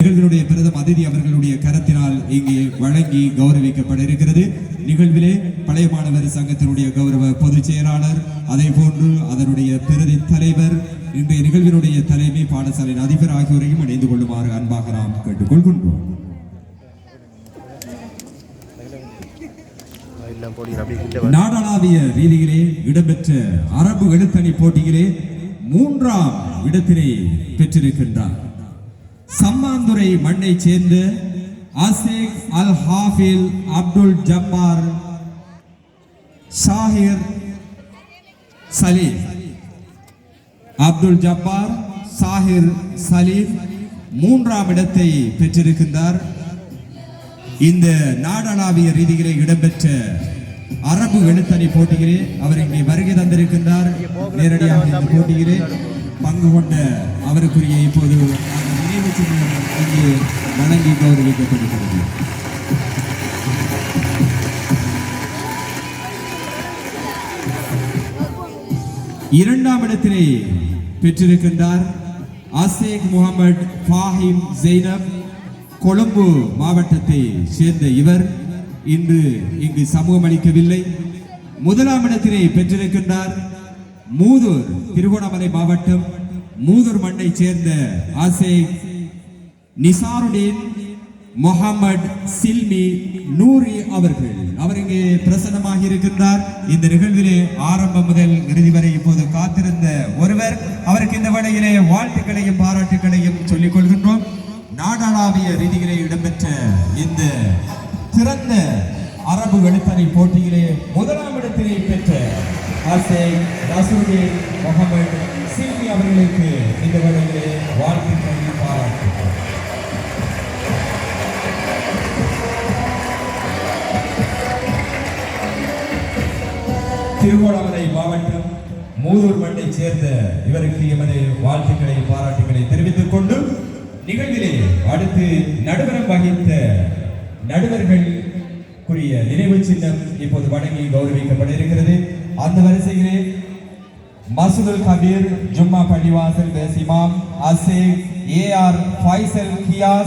நிகழ்வினுடைய பிரதம அதிதி அவர்களுடைய கரத்தினால் இங்கே வழங்கி கௌரவிக்கப்பட இருக்கிறது நிகழ்விலே பழைய மாணவர் சங்கத்தினுடைய கௌரவ பொதுச் செயலாளர் அதே போன்று அதனுடைய பிரதி தலைவர் இன்றைய நிகழ்வினுடைய தலைமை பாடசாலையின் அதிபர் ஆகியோரையும் இணைந்து கொள்ளுமாறு அன்பாக நாம் கேட்டுக்கொள்கின்றோம். நாடளாவிய ரீதியிலே இடம்பெற்ற அரபு எழுத்தணி போட்டியிலே மூன்றாம் இடத்தினை பெற்றிருக்கின்றார். சம்மாந்துறை மண்ணை சேர்ந்த ஆசேக் அல் ஹாஃபில் அப்துல் ஜப்பார் ஷாஹிர் சலீம் அப்துல் ஜப்பார் சாஹிர் சலீம் மூன்றாம் இடத்தை பெற்றிருக்கின்றார். இந்த நாடளாவிய ரீதியிலே இடம்பெற்ற அரபு எழுத்தணி போட்டியிலே அவர் இங்கே வருகை தந்திருக்கின்றார். நேரடியாக இந்த போட்டியிலே பங்கு கொண்ட அவருக்குரிய இப்போது அந்த இங்கே வணங்கி கௌரவிக்கப்படுகிறது இரண்டாம் இடத்திலே பெற்றிருக்கின்றார் ஆசேக் முகமது ஃபாஹிம் ஜெய்னப். கொழும்பு மாவட்டத்தை சேர்ந்த இவர் இன்று இங்கு சமூகம் அளிக்கவில்லை. முதலாம் இடத்திலே பெற்றிருக்கின்றார் மூதூர் திருகோணமலை மாவட்டம் மூதூர் மண்ணை சேர்ந்த ஆசேக் நிசாருடீன் முகமது சில்மி நூரி அவர்கள். அவர் இங்கே பிரசன்னமாக இருக்கின்றார். இந்த நிகழ்விலே ஆரம்பம் முதல் இறுதி வரை இப்போது காத்திருந்த ஒருவர். அவருக்கு இந்த வேளையிலே வாழ்த்துக்களையும் பாராட்டுகளையும் சொல்லிக் கொள்கின்றோம். நாடாளாவிய ரீதியிலே இடம்பெற்ற இந்த சிறந்த அரபு எழுத்தணி போட்டியிலே முதலாம் இடத்திலே பெற்ற ஆசை நசுருதீன் முகமது சில்மி அவர்களுக்கு இந்த வேளையிலே திருகோணமலை மாவட்டம் மூதூர் மண்ணை சேர்ந்த இவருக்கு எமது வாழ்த்துக்களை பாராட்டுகளை தெரிவித்துக் கொண்டு நிகழ்விலே அடுத்து நடுவரம் வகித்த நடுவர்களுக்குரிய நினைவு சின்னம் இப்போது வழங்கி கௌரவிக்கப்பட இருக்கிறது. அந்த வரிசையிலே மசூதுல் கபீர் ஜும்மா பள்ளிவாசல் தேசிமாம் அசேக் ஏ ஆர் ஃபைசல் கியாஸ்